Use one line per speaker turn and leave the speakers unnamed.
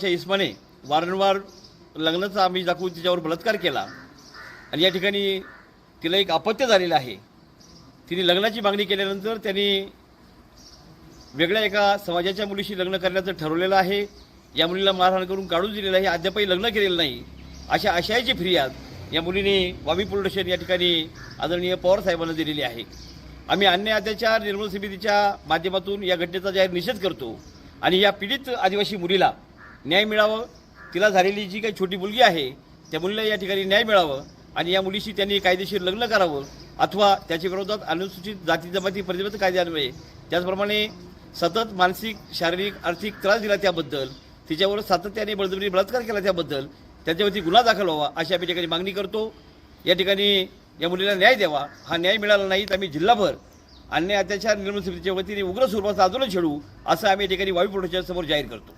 च्या इस्माने वारंवार लग्नाचा आम्ही दाखवून तिच्यावर बलात्कार केला. आणि या ठिकाणी तिला एक अपत्य झालेलं आहे. तिने लग्नाची मागणी केल्यानंतर त्यांनी वेगळ्या एका समाजाच्या मुलीशी लग्न करण्याचं ठरवलेलं आहे. या मुलीला मारहाण करून काढून दिलेलं आहे. अद्यापही लग्न केलेलं नाही. अशा आशयाची फिर्याद या मुलीने वामी पोलीस स्टेशन या ठिकाणी आदरणीय पवार साहेबांना दिलेली आहे. आम्ही अन्य अत्याचार निर्मूलन समितीच्या माध्यमातून या घटनेचा जाहीर निषेध करतो. आणि या पीडित आदिवासी मुलीला न्याय मिळावं. तिला झालेली जी काही छोटी मुलगी आहे त्या मुलीला या ठिकाणी न्याय मिळावं आणि या मुलीशी त्यांनी कायदेशीर लग्न करावं अथवा त्याच्या विरोधात अनुसूचित जाती जमाती प्रतिबद्ध कायद्यान्वये त्याचप्रमाणे सतत मानसिक शारीरिक आर्थिक त्रास दिला त्याबद्दल तिच्यावर सातत्याने बळजबरी बलात्कार केला त्याबद्दल त्याच्यावरती गुन्हा दाखल व्हावा अशी आम्ही ठिकाणी मागणी करतो. या ठिकाणी या मुलीला न्याय द्यावा. हा न्याय मिळाला नाही तर आम्ही जिल्हाभर अन्य अत्याचार निर्मूलन समितीच्या वतीने उग्र स्वरूपाचं आंदोलन छेडू असं आम्ही या ठिकाणी वायू समोर जाहीर करतो.